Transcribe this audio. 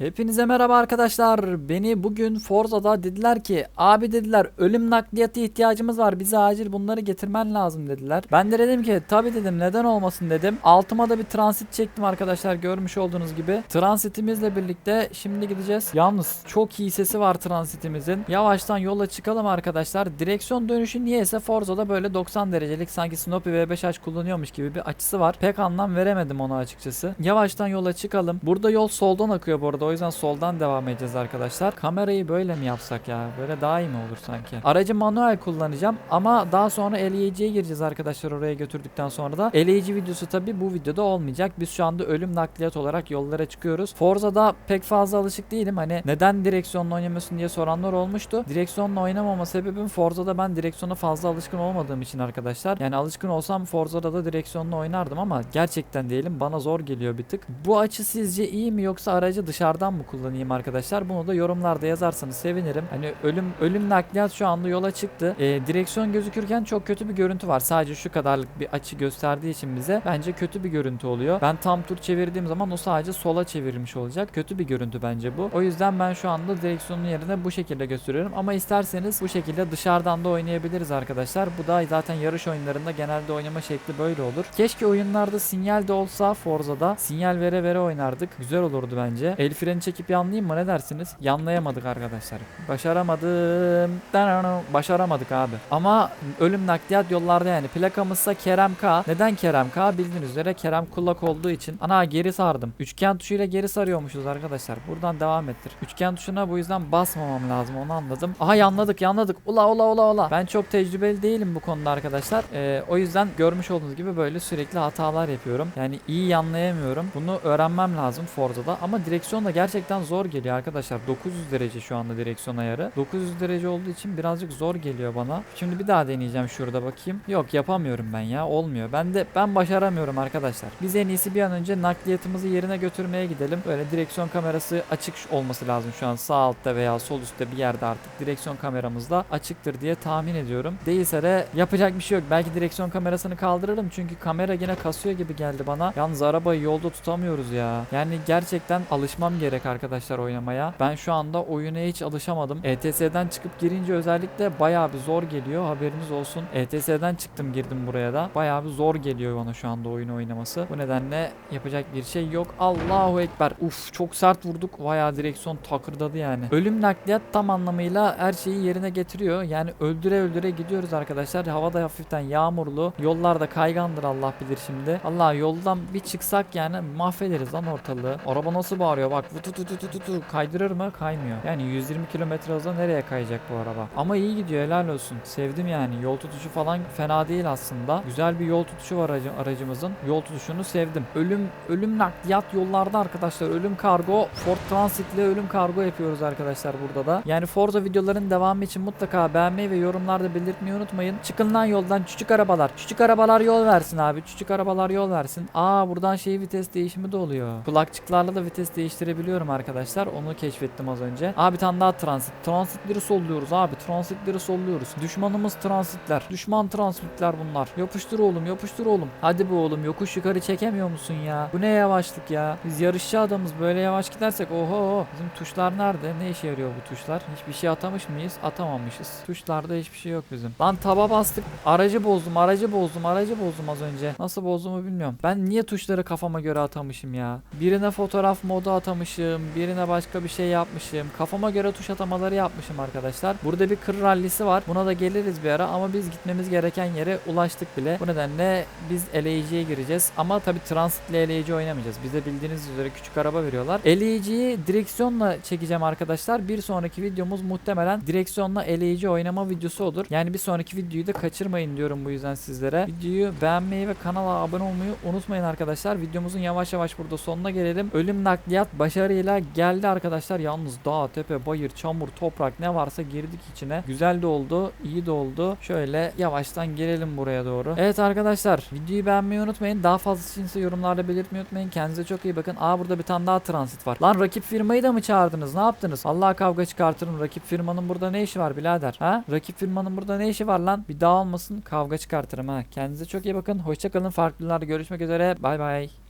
Hepinize merhaba arkadaşlar. Beni bugün Forza'da dediler ki abi dediler ölüm nakliyatı ihtiyacımız var. Bize acil bunları getirmen lazım dediler. Ben de dedim ki tabi dedim neden olmasın dedim. Altıma da bir transit çektim arkadaşlar görmüş olduğunuz gibi. Transitimizle birlikte şimdi gideceğiz. Yalnız çok iyi sesi var transitimizin. Yavaştan yola çıkalım arkadaşlar. Direksiyon dönüşü niyeyse Forza'da böyle 90 derecelik sanki Snoopy V5H kullanıyormuş gibi bir açısı var. Pek anlam veremedim ona açıkçası. Yavaştan yola çıkalım. Burada yol soldan akıyor bu arada. O yüzden soldan devam edeceğiz arkadaşlar. Kamerayı böyle mi yapsak ya? Böyle daha iyi mi olur sanki? Aracı manuel kullanacağım ama daha sonra LEG'ye gireceğiz arkadaşlar oraya götürdükten sonra da. LEG videosu tabi bu videoda olmayacak. Biz şu anda ölüm nakliyat olarak yollara çıkıyoruz. Forza'da pek fazla alışık değilim. Hani neden direksiyonla oynamıyorsun diye soranlar olmuştu. Direksiyonla oynamama sebebim Forza'da ben direksiyona fazla alışkın olmadığım için arkadaşlar. Yani alışkın olsam Forza'da da direksiyonla oynardım ama gerçekten değilim. Bana zor geliyor bir tık. Bu açı sizce iyi mi yoksa aracı dışarıdan mı kullanayım arkadaşlar? Bunu da yorumlarda yazarsanız sevinirim. Hani ölüm ölüm nakliyat şu anda yola çıktı. Ee, direksiyon gözükürken çok kötü bir görüntü var. Sadece şu kadarlık bir açı gösterdiği için bize bence kötü bir görüntü oluyor. Ben tam tur çevirdiğim zaman o sadece sola çevirmiş olacak. Kötü bir görüntü bence bu. O yüzden ben şu anda direksiyonun yerine bu şekilde gösteriyorum. Ama isterseniz bu şekilde dışarıdan da oynayabiliriz arkadaşlar. Bu da zaten yarış oyunlarında genelde oynama şekli böyle olur. Keşke oyunlarda sinyal de olsa Forza'da sinyal vere vere oynardık. Güzel olurdu bence. El freni çekip yanlayayım mı ne dersiniz? Yanlayamadık arkadaşlar. Başaramadım. Başaramadık abi. Ama ölüm nakliyat yollarda yani. Plakamızsa Kerem K. Neden Kerem K? Bildiğiniz üzere Kerem kulak olduğu için. Ana geri sardım. Üçgen tuşuyla geri sarıyormuşuz arkadaşlar. Buradan devam ettir. Üçgen tuşuna bu yüzden basmamam lazım onu anladım. Aha yanladık yanladık. Ula ula ula ula. Ben çok tecrübeli değilim bu konuda arkadaşlar. Ee, o yüzden görmüş olduğunuz gibi böyle sürekli hatalar yapıyorum. Yani iyi yanlayamıyorum. Bunu öğrenmem lazım Forza'da. Ama direksiyon da gerçekten zor geliyor arkadaşlar. 900 derece şu anda direksiyon ayarı. 900 derece olduğu için birazcık zor geliyor bana. Şimdi bir daha deneyeceğim şurada bakayım. Yok yapamıyorum ben ya. Olmuyor. Ben de ben başaramıyorum arkadaşlar. Biz en iyisi bir an önce nakliyatımızı yerine götürmeye gidelim. Böyle direksiyon kamerası açık olması lazım şu an sağ altta veya sol üstte bir yerde artık direksiyon kameramızda açıktır diye tahmin ediyorum. Değilse de yapacak bir şey yok. Belki direksiyon kamerasını kaldırırım çünkü kamera yine kasıyor gibi geldi bana. Yalnız arabayı yolda tutamıyoruz ya. Yani gerçekten alışmam gerek arkadaşlar oynamaya. Ben şu anda oyuna hiç alışamadım. ETS'den çıkıp girince özellikle bayağı bir zor geliyor. Haberiniz olsun. ETS'den çıktım girdim buraya da. Bayağı bir zor geliyor bana şu anda oyun oynaması. Bu nedenle yapacak bir şey yok. Allahu Ekber. Uf çok sert vurduk. Bayağı direksiyon takırdadı yani. Ölüm nakliyat tam anlamıyla her şeyi yerine getiriyor. Yani öldüre öldüre gidiyoruz arkadaşlar. Havada hafiften yağmurlu. Yollarda kaygandır Allah bilir şimdi. Allah yoldan bir çıksak yani mahvederiz lan ortalığı. Araba nasıl bağırıyor bak. Vutu tu tu tu tu tu. Kaydırır mı? Kaymıyor. Yani 120 kilometre hızla nereye kayacak bu araba? Ama iyi gidiyor helal olsun. Sevdim yani. Yol tutuşu falan fena değil aslında. Güzel bir yol tutuşu var aracı, aracımızın. Yol tutuşunu sevdim. Ölüm ölüm nakliyat yollarda arkadaşlar. Ölüm kargo Ford Transit ile ölüm kargo yapıyoruz arkadaşlar burada da. Yani Forza videoların devamı için mutlaka beğenmeyi ve yorumlarda belirtmeyi unutmayın. Çıkın lan yoldan küçük arabalar. Küçük arabalar yol versin abi. Küçük arabalar yol versin. Aa buradan şey vites değişimi de oluyor. Kulakçıklarla da vites değiştirebiliyorum arkadaşlar. Onu keşfettim az önce. Abi bir tane daha transit. Transitleri solluyoruz abi. Transitleri solluyoruz. Düşmanımız transitler. Düşman transitler bunlar. Yapıştır oğlum yapıştır oğlum. Hadi be oğlum yokuş yukarı çekemiyor musun ya? Bu ne yavaşlık ya? Biz yarışçı adamız. Böyle yavaş gidersek oho. Bizim tuşlar nerede? Ne işe yarıyor bu tuşlar? Hiçbir şey atamış mıyız? Atamamışız. Tuşlarda hiçbir şey yok bizim. Lan taba bastık. Aracı bozdum. Aracı bozdum. Aracı bozdum az önce. Nasıl bozduğumu bilmiyorum. Ben niye tuşları kafama göre atamışım ya? Birine fotoğraf modu atamışım. Birine başka bir şey yapmışım. Kafama göre tuş atamaları yapmışım arkadaşlar. Burada bir kır rallisi var. Buna da geliriz bir ara ama biz gitmemiz gereken yere ulaştık bile. Bu nedenle biz LEG'ye gireceğiz. Ama tabi transitle LEG oynamayacağız. Bize bildiğiniz üzere küçük araba veriyorlar. LEG'yi direksiyonla çekeceğim arkadaşlar. Bir sonraki videomuz muhtemelen direksiyonla LEG oynama videosu olur. Yani bir sonraki videoyu da kaçırmayın diyorum bu yüzden sizlere. Videoyu beğenmeyi ve kanala abone olmayı unutmayın arkadaşlar. Videomuzun yavaş yavaş burada sonuna gelelim. Ölüm nakliyat başarıyla geldi arkadaşlar. Yalnız dağ, tepe, bayır, çamur, toprak ne varsa girdik içine. Güzel de oldu, iyi de oldu. Şöyle yavaştan gelelim buraya doğru. Evet arkadaşlar videoyu beğenmeyi unutmayın. Daha fazlası ise yorumlarda belirtmeyi unutmayın. Kendinize çok iyi bakın. Aa burada bir tane daha transit var. Lan rakip firmayı da mı çağırdınız? Ne yaptınız? Allah kavga çıkartırım. Rakip firmanın burada ne işi var birader? Ha? Rakip firmanın burada ne işi var lan? Bir daha olmasın kavga çıkartırım ha. Kendinize çok iyi bakın. Hoşçakalın. Farklılarda görüşmek üzere. Bay bay.